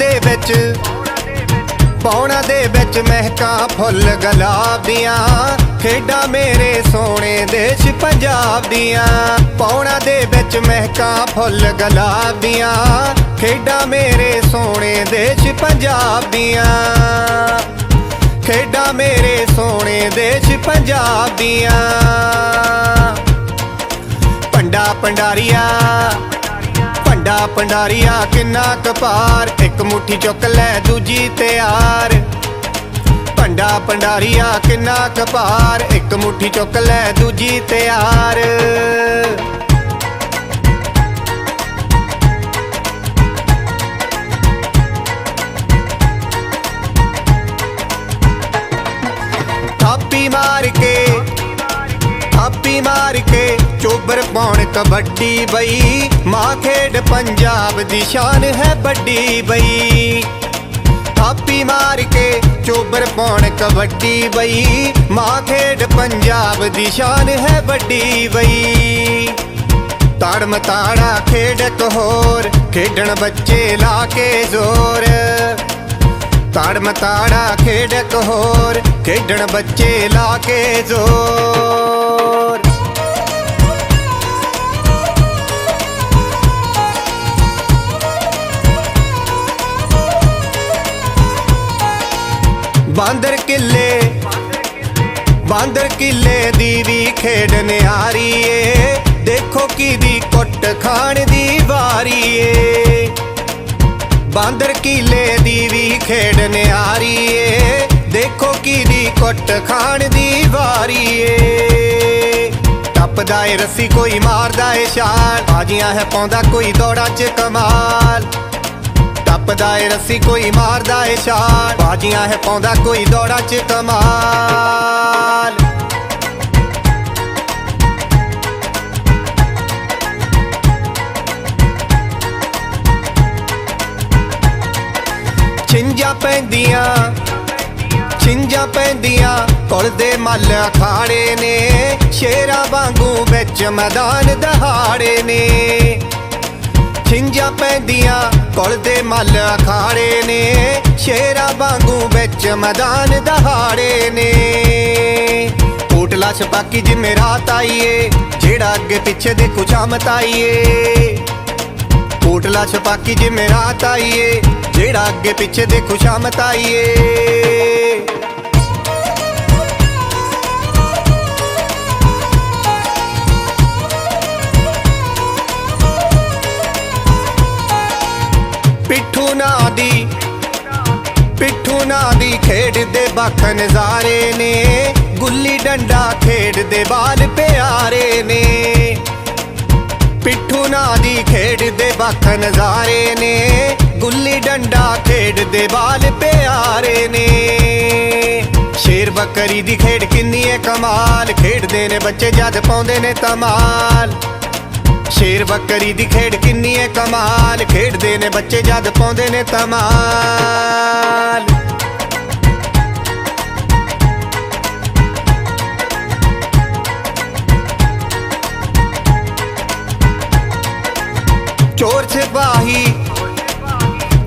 ਦੇ ਵਿੱਚ ਪੌਣਾ ਦੇ ਵਿੱਚ ਮਹਿਕਾਂ ਫੁੱਲ ਗਲਾਬੀਆਂ ਖੇਡਾਂ ਮੇਰੇ ਸੋਹਣੇ ਦੇਸ਼ ਪੰਜਾਬ ਦੀਆਂ। ਪੌਣਾ ਦੇ ਵਿੱਚ ਮਹਿਕਾਂ ਫੁੱਲ ਗਲਾਬੀਆਂ ਖੇਡਾਂ ਮੇਰੇ ਸੋਹਣੇ ਦੇਸ਼ ਪੰਜਾਬ ਦੀਆਂ। ਖੇਡਾਂ ਮੇਰੇ ਸੋਹਣੇ ਦੇਸ਼ ਪੰਜਾਬ ਦੀਆਂ। ਪੰਡਾ ਪੰਡਾਰੀਆ ਪੰਡਾ ਪੰਡਾਰੀਆ ਕਿੰਨਾ ਕਪਾਰ ਇੱਕ ਮੁਠੀ ਚੁੱਕ ਲੈ ਦੂਜੀ ਤਿਆਰ। ਭੰਡਾ ਪੰਡਾਰੀਆ ਕਿੰਨਾ ਕਪਾਰ ਇੱਕ ਮੁਠੀ ਚੁੱਕ ਲੈ ਦੂਜੀ ਤਿਆਰ। ਥਾਪੀ ਮਾਰ ਕੇ, ਥਾਪੀ ਮਾਰ ਕੇ ਚੋਬਰ ਪਾਉਣ ਕਬੱਡੀ ਬਈ। ਮਾਂ ਖੇਡ ਪੰਜਾਬ ਦੀ ਸ਼ਾਨ ਹੈ ਵੱਡੀ ਬਈ। ਥਾਪੀ ਮਾਰ ਕੇ ਚੋਬਰ ਪਾਉਣ ਕਬੱਡੀ ਬਈ। ਮਾਂ ਖੇਡ ਪੰਜਾਬ ਦੀ ਸ਼ਾਨ ਹੈ ਵੱਡੀ ਬਈ। ਤਾੜ ਮਤਾੜਾ ਖੇਡ ਇੱਕ ਖੇਡਣ ਬੱਚੇ ਲਾ ਕੇ ਜ਼ੋਰ। ਤਾੜ ਮਤਾੜਾ ਖੇਡ ਇੱਕ ਖੇਡਣ ਬੱਚੇ ਲਾ ਕੇ ਜ਼ੋਰ। ਬਾਂਦਰ ਕਿੱਲੇ ਬਾਂਦਰ ਕਿੱਲੇ ਦੀ ਵੀ ਖੇਡ ਨਿਆਰੀ ਏ ਦੇਖੋ ਕਿਦੀ ਕੁੱਟ ਖਾਣ ਦੀ ਵਾਰੀ ਏ ਬਾਂਦਰ ਕਿਲੇ ਦੀ ਵੀ ਖੇਡ ਨਿਆਰੀ ਏ ਦੇਖੋ ਕਿਦੀ ਕੁੱਟ ਖਾਣ ਦੀ ਵਾਰੀ ਏ ਟੱਪਦਾ ਏ, ਰੱਸੀ ਕੋਈ ਮਾਰਦਾ ਏ ਛਾਲ। ਬਾਜੀਆਂ ਹੈ ਪਾਉਂਦਾ ਕੋਈ ਦੌੜਾ ਚ ਕਮਾਲ। ਟੱਪਦਾ ਏ, ਰੱਸੀ ਕੋਈ ਮਾਰਦਾ ਏ ਛਾਲ। ਬਾਜੀਆਂ ਹੈ ਪਾਉਂਦਾ ਕੋਈ ਦੌੜਾ ਚ ਕਮਾਲ। ਛਿੰਜਾਂ ਪੈਂਦੀਆਂ ਛਿੰਜਾਂ ਪੈਂਦੀਆਂ ਕੁਲ ਦੇ ਮੱਲ ਅਖਾੜੇ ਨੇ। ਸ਼ੇਰਾਂ ਵਾਂਗੂ ਵਿੱਚ ਮੈਦਾਨ ਦਹਾੜੇ ਨੇ। ਛਿੰਜਾਂ ਪੈਂਦੀਆਂ, ਕੋਲ ਦੇ ਮੱਲ ਅਖਾੜੇ ਨੇ। ਸ਼ੇਰਾ ਵਾਂਗੂ ਵਿੱਚ ਮੈਦਾਨ ਦਹਾੜੇ ਨੇ। ਕੋਟਲਾ ਛਪਾਕੀ ਜਿਵੇਂ ਰਾਤ ਆਈਏ, ਜਿਹੜਾ ਅੱਗੇ ਪਿੱਛੇ ਦੇ ਕੁਛ ਆਮਤ ਕੋਟਲਾ ਛਪਾਕੀ ਜਿਵੇਂ ਰਾਤ ਆਈਏ, ਜਿਹੜਾ ਅੱਗੇ ਪਿੱਛੇ ਦੇ ਖੁਸ਼ਾਮਤ ਆਈਏ ਪਿੱਠੂ ਨਾ ਦੀ ਪਿੱਠੂ ਨਾ ਦੀ ਖੇਡਦੇ ਬੱਖ ਨਜ਼ਾਰੇ ਨੇ। ਗੁੱਲੀ ਡੰਡਾ ਖੇਡਦੇ ਬਾਲ ਪਿਆਰੇ ਨੇ। ਪਿੱਠੂ ਨਾ ਦੀ ਖੇਡਦੇ ਬੱਖ ਨਜ਼ਾਰੇ ਨੇ। ਗੁੱਲੀ ਡੰਡਾ ਖੇਡਦੇ ਬਾਲ ਪਿਆਰੇ ਨੇ। ਸ਼ੇਰ ਬੱਕਰੀ ਦੀ ਖੇਡ ਕਿੰਨੀ ਹੈ ਕਮਾਲ। ਖੇਡਦੇ ਨੇ ਬੱਚੇ ਜਦ ਪਾਉਂਦੇ ਨੇ ਤਮਾਲ ਸ਼ੇਰ ਬੱਕਰੀ ਦੀ ਖੇਡ ਕਿੰਨੀ ਏ ਕਮਾਲ। ਖੇਡਦੇ ਨੇ ਬੱਚੇ ਜਦ ਪਾਉਂਦੇ ਨੇ ਤਮਾਲ ਚੋਰ ਸਿਪਾਹੀ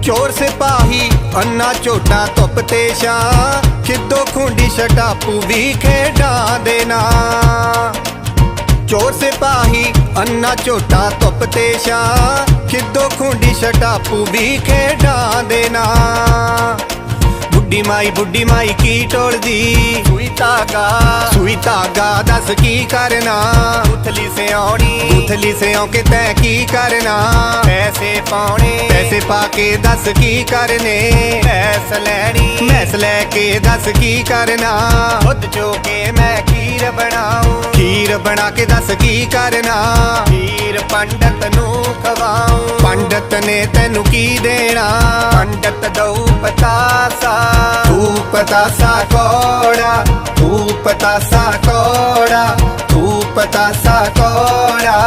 ਚੋਰ ਸਿਪਾਹੀ, ਅੰਨਾ ਝੋਟਾ ਧੁੱਪ ਤੇ ਛਾਂ। ਖਿੱਦੋ ਖੁੰਡੀ ਛਟਾਪੂ ਵੀ ਖੇਡਾਂ ਦੇ ਨਾਂ। ਚੋਰ ਸਿਪਾਹੀ, ਅੰਨਾ ਝੋਟਾ ਧੁੱਪ ਤੇ ਛਾਂ। ਖਿੱਦੋ ਖੁੰਡੀ ਛਟਾਪੂ ਵੀ ਖੇਡਾਂ ਦੇ ਨਾਂ। ਬੁੱਢੀ ਮਾਈ ਬੁੱਢੀ ਮਾਈ ਕੀ ਟੋਲਦੀ? ਧਾਗਾ ਸੂਈ ਧਾਗਾ ਦੱਸ ਕੀ ਕਰਨਾ? ਉਥਲੀ ਸਿਆਉਣੀ ਉਥਲੀ ਸਿਆਉ ਕੇ ਤੈ ਕੀ ਕਰਨਾ? ਪੈਸੇ ਪਾਉਣੇ। ਪੈਸੇ ਪਾ ਕੇ ਦੱਸ ਕੀ ਕਰਨੇ? ਮੈਸ ਲੈਣੀ। ਮੈਸ ਲੈ ਕੇ ਦੱਸ ਕੀ ਕਰਨਾ? ਖੁਦ ਚੋ ਕੇ ਮੈਂ ਖੀਰ ਬਣਾਉ। ਖੀਰ ਬਣਾ ਕੇ ਦੱਸ ਕੀ ਕਰਨਾ? ਖੀਰ ਪੰਡਤ ਨੂੰ ਖਵਾਉ। ਪੰਡਤ ਨੇ ਤੈਨੂੰ ਕੀ ਦੇਣਾ? ਪੰਡਤ ਦਊ ਪਤਾਸਾ। ਤੂੰ ਪਤਾਸਾ ਕੋੜਾ ਪਤਾਸਾ ਕੋੜਾ ਤੂੰ ਪਤਾਸਾ ਕੋੜਾ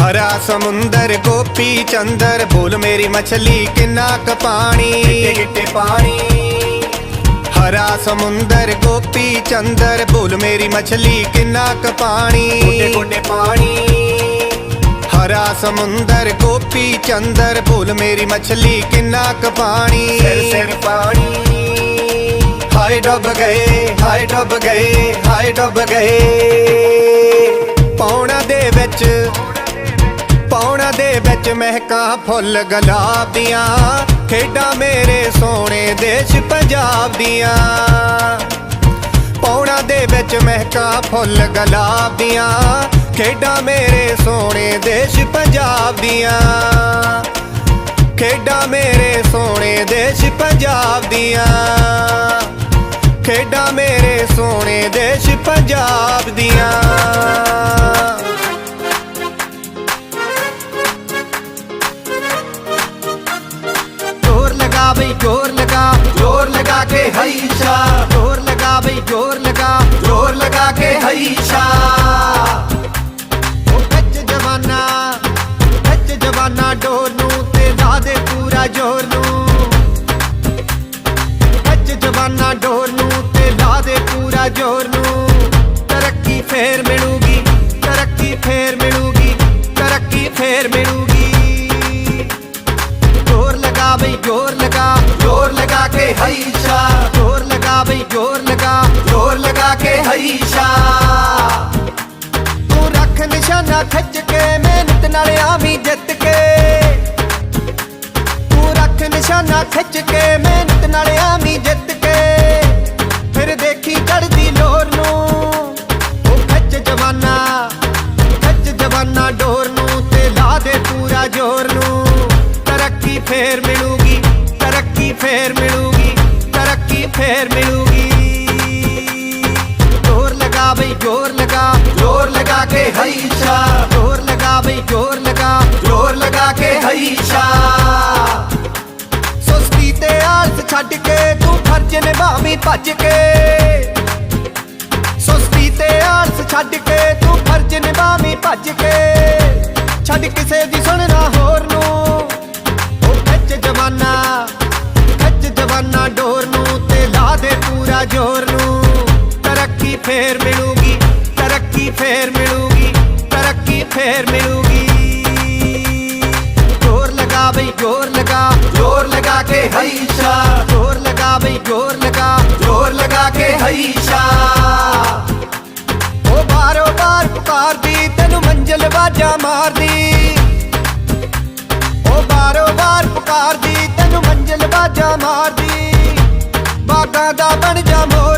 ਹਰਾ ਸਮੁੰਦਰ ਗੋਪੀ ਚੰਦਰ ਬੋਲ ਮੇਰੀ ਮਛਲੀ ਕਿੰਨਾ ਕ ਪਾਣੀ ਗਿੱਟੇ ਪਾਣੀ ਹਰਾ ਸਮੁੰਦਰ ਗੋਪੀ ਚੰਦਰ ਭੁੱਲ ਮੇਰੀ ਮਛਲੀ ਕਿੰਨਾ ਕ ਪਾਣੀ ਗੋਡੇ ਪਾਣੀ ਹਰਾ ਸਮੁੰਦਰ ਗੋਪੀ ਚੰਦਰ ਭੁੱਲ ਮੇਰੀ ਮਛਲੀ ਕਿੰਨਾ ਕ ਪਾਣੀ? ਸਿਰ ਸਿਰ ਪਾਣੀ। ਹਾਏ ਡੁੱਬ ਗਏ ਹਾਏ ਡੁੱਬ ਗਏ ਹਾਏ ਡੁੱਬ ਗਏ। ਪੌਣਾ ਦੇ ਵਿੱਚ ਪੌਣਾ ਦੇ ਵਿੱਚ ਮਹਿਕਾਂ ਫੁੱਲ ਗੁਲਾਬ ਦੀਆਂ ਖੇਡਾਂ ਮੇਰੇ ਸੋਹਣੇ ਦੇਸ਼ ਪੰਜਾਬ ਦੀਆਂ। ਪੌਣਾ ਦੇ ਵਿੱਚ ਮਹਿਕਾਂ ਫੁੱਲ ਗੁਲਾਬ ਦੀਆਂ ਖੇਡਾਂ ਮੇਰੇ ਸੋਹਣੇ ਦੇਸ਼ ਪੰਜਾਬ ਦੀਆਂ। ਖੇਡਾਂ ਮੇਰੇ ਸੋਹਣੇ ਦੇਸ਼ ਪੰਜਾਬ ਦੀਆਂ। ਖੇਡਾਂ ਮੇਰੇ ਸੋਹਣੇ ਦੇਸ਼ ਪੰਜਾਬ ਦੀਆਂ। ਬਈ ਜੋਰ ਲਗਾ ਜੋਰ ਲਗਾ ਕੇ ਹਈਸ਼ਾ ਜੋਰ ਲਗਾ ਬਈ ਜੋਰ ਲਗਾ ਜੋਰ ਲਗਾ ਕੇ ਹਈਸ਼ਾ ਨਾ ਡੋਰ ਨੂੰ ਤੇ ਲਾ ਦੇ ਪੂਰਾ ਜ਼ੋਰ ਨੂੰ। ਅੱਜ ਜਵਾਨਾ ਡੋਰ ਨੂੰ ਤੇ ਲਾ ਦੇ ਪੂਰਾ ਜ਼ੋਰ ਨੂੰ। ਤਰੱਕੀ ਫੇਰ ਮਿਲੂਗੀ, ਤਰੱਕੀ ਫੇਰ ਮਿਲੂਗੀ, ਤਰੱਕੀ ਫੇਰ ਮਿਲੂਗੀ। ਜ਼ੋਰ ਲਗਾ ਬਈ, ਜ਼ੋਰ ਲਗਾ ਜ਼ੋਰ ਲਗਾ ਕੇ ਹਈਸ਼ਾ। ਜ਼ੋਰ ਲਗਾ ਬਈ, ਜ਼ੋਰ ਲਗਾ ਜ਼ੋਰ ਲਗਾ ਕੇ ਹਈਸ਼ਾ। ਤੂੰ ਰੱਖ ਨਿਸ਼ਾਨਾ ਖੱਜ ਗੋਡਾ ਖਿੱਚ ਕੇ, ਮਿਹਨਤ ਨਾਲ ਆਮੀ ਜਿੱਤ ਕੇ। ਫਿਰ ਦੇਖੀ ਚੜਦੀ ਲੋਰ ਨੂੰ, ਉਹ ਖਿੱਚ ਜਵਾਨਾ ਖਿੱਚ ਜਵਾਨਾ ਡੋਰ ਨੂੰ ਤੇ ਲਾ ਦੇ ਪੂਰਾ ਜੋਰ ਨੂੰ। ਤਰੱਕੀ ਫੇਰ ਮਿਲੂਗੀ, ਤਰੱਕੀ ਫੇਰ ਮਿਲੂਗੀ, ਤਰੱਕੀ ਫੇਰ ਮਿਲੂਗੀ। ਜੋਰ ਲਗਾ ਬਈ, ਜੋਰ ਲਗਾ ਜੋਰ ਲਗਾ ਕੇ ਹਈਸ਼ਾ ਜੋਰ ਲਗਾ ਬਈ, ਜੋਰ ਲਗਾ ਜੋਰ ਲਗਾ ਕੇ ਹਈਸ਼ਾ ਲਾਲਚ ਛੱਡ ਕੇ, ਤੂੰ ਫਰਜ਼ ਨਿਭਾਵੇਂ ਭੱਜ ਕੇ। ਸੁਸਤੀ ਤੇ ਆਲਸ ਛੱਡ ਕੇ, ਤੂੰ ਫਰਜ਼ ਨਿਭਾਵੇਂ ਭੱਜ ਕੇ। ਛੱਡ ਕਿਸੇ ਦੀ ਸੁਣਨਾ ਹੋਰ ਨੂੰ। ਉਹ ਖੱਚ ਜਵਾਨਾ ਖੱਚ ਜਵਾਨਾ ਡੋਰ ਨੂੰ ਤੇ ਲਾ ਦੇ ਪੂਰਾ ਜੋਰ ਨੂੰ। ਤਰੱਕੀ ਫੇਰ ਮਿਲੂਗੀ, ਤਰੱਕੀ ਫੇਰ ਮਿਲੂਗੀ, ਤਰੱਕੀ ਫੇਰ ਮਿਲੂਗੀ। ਜੋਰ ਲਗਾ ਬਈ, ਜੋਰ जोर लगा के हईशा जोर लगा भाई जोर लगा जोर लगा के हईशा ਉਹ ਬਾਰੋ ਬਾਰ ਪੁਕਾਰਦੀ ਤੈਨੂੰ ਮੰਜ਼ਿਲ ਬਾਜਾ ਮਾਰਦੀ ਉਹ ਬਾਰੋ ਬਾਰ ਪੁਕਾਰਦੀ ਤੈਨੂੰ ਮੰਜ਼ਿਲ ਬਾਜਾ ਮਾਰਦੀ ਬਾਗਾਂ ਦਾ ਬਣ ਜਾ ਮੋਰ